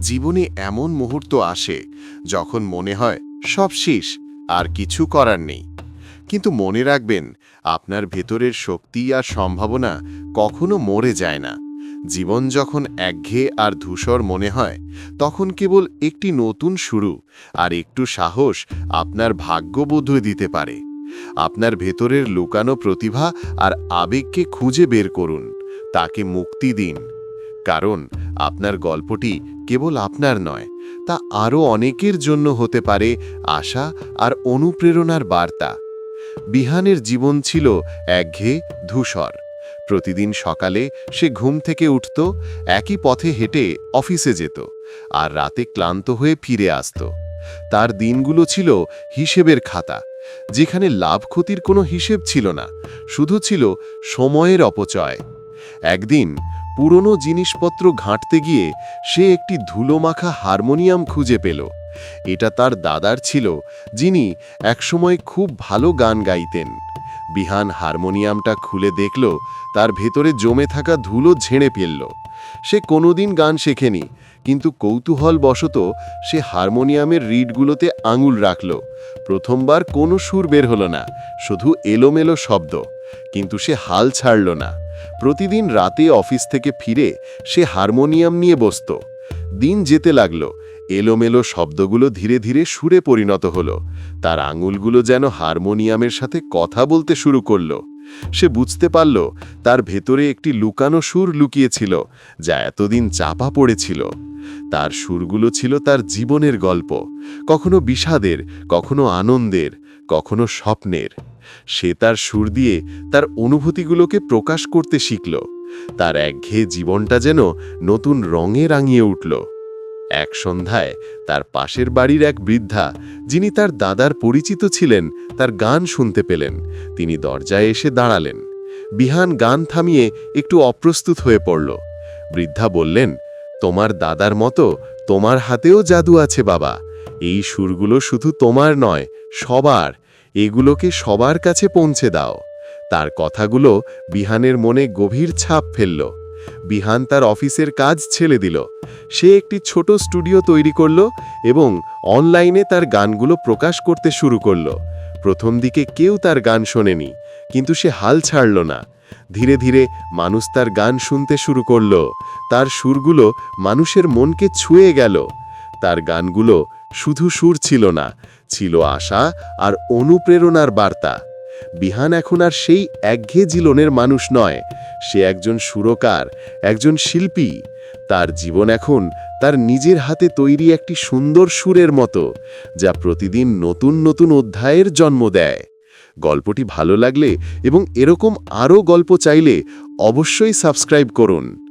জীবনে এমন মুহূর্ত আসে যখন মনে হয় সব শেষ আর কিছু করার নেই। কিন্তু মনে রাখবেন, আপনার ভেতরের শক্তি আর সম্ভাবনা কখনো মরে যায় না। জীবন যখন একঘেয়ে আর ধূসর মনে হয়, তখন কেবল একটি নতুন শুরু আর একটু সাহস আপনার ভাগ্য বদলে দিতে পারে। আপনার ভেতরের লুকানো প্রতিভা আর আবেগকে খুঁজে বের করুন, তাকে মুক্তি দিন। কারণ আপনার গল্পটি কেবল আপনার নয়, তা আরও অনেকের জন্য হতে পারে আশা আর অনুপ্রেরণার বার্তা। বিহানের জীবন ছিল একঘেয়ে ধূসর। প্রতিদিন সকালে সে ঘুম থেকে উঠত, একই পথে হেঁটে অফিসে যেত আর রাতে ক্লান্ত হয়ে ফিরে আসত। তার দিনগুলো ছিল হিসেবের খাতা, যেখানে লাভ ক্ষতির কোনো হিসেব ছিল না, শুধু ছিল সময়ের অপচয়। একদিন পুরনো জিনিসপত্র ঘাঁটতে গিয়ে সে একটি ধুলোমাখা হারমোনিয়াম খুঁজে পেল। এটা তার দাদার ছিল, যিনি একসময় খুব ভালো গান গাইতেন। বিহান হারমোনিয়ামটা খুলে দেখল, তার ভেতরে জমে থাকা ধুলো ঝেড়ে ফেলল। সে কোনোদিন গান শেখেনি, কিন্তু কৌতূহল বশত সে হারমোনিয়ামের রিডগুলোতে আঙুল রাখল। প্রথমবার কোনো সুর বের হলো না, শুধু এলোমেলো শব্দ, কিন্তু সে হাল ছাড়ল না। প্রতিদিন রাতে অফিস থেকে ফিরে সে হারমোনিয়াম নিয়ে বসত। দিন যেতে লাগল। এলোমেলো শব্দগুলো ধীরে ধীরে সুরে পরিণত হলো। তার আঙুলগুলো যেন হারমোনিয়ামের সাথে কথা বলতে শুরু করল। সে বুঝতে পারল তার ভেতরে একটি লুকানো সুর লুকিয়েছিল, যা এতদিন চাপা পড়েছিল। তার সুরগুলো ছিল তার জীবনের গল্প। কখনো বিষাদের, কখনো আনন্দের, কখনো স্বপ্নের। সে তার সুর দিয়ে তার অনুভূতিগুলোকে প্রকাশ করতে শিখল। তার একঘেয়ে জীবনটা যেন নতুন রঙে রাঙিয়ে উঠল। এক সন্ধ্যায় তার পাশের বাড়ির এক বৃদ্ধা, যিনি তার দাদার পরিচিত ছিলেন, তার গান শুনতে পেলেন। তিনি দরজায় এসে দাঁড়ালেন। বিহান গান থামিয়ে একটু অপ্রস্তুত হয়ে পড়ল। বৃদ্ধা বললেন, তোমার দাদার মতো তোমার হাতেও জাদু আছে বাবা। এই সুরগুলো শুধু তোমার নয়, সবার। এগুলোকে সবার কাছে পৌঁছে দাও। তার কথাগুলো বিহানের মনে গভীর ছাপ ফেলল। বিহান তার অফিসের কাজ ছেড়ে দিল। সে একটি ছোট স্টুডিও তৈরি করল এবং অনলাইনে তার গানগুলো প্রকাশ করতে শুরু করল। প্রথম দিকে কেউ তার গান শোনেনি, কিন্তু সে হাল ছাড়ল না। ধীরে ধীরে মানুষ তার গান শুনতে শুরু করল। তার সুরগুলো মানুষের মনকে ছুঁয়ে গেল। তার গানগুলো শুধু সুর ছিল না ছিল আশা আর অনুপ্রেরণার বার্তা। বিহান এখন আর সেই একঘেয়ে জীবনের মানুষ নয়। সে একজন সুরকার, একজন শিল্পী। তার জীবন এখন তার নিজের হাতে তৈরি একটি সুন্দর সুরের মতো, যা প্রতিদিন নতুন নতুন অধ্যায়ের জন্ম দেয়। গল্পটি ভালো লাগলে এবং এরকম আরও গল্প চাইলে অবশ্যই সাবস্ক্রাইব করুন।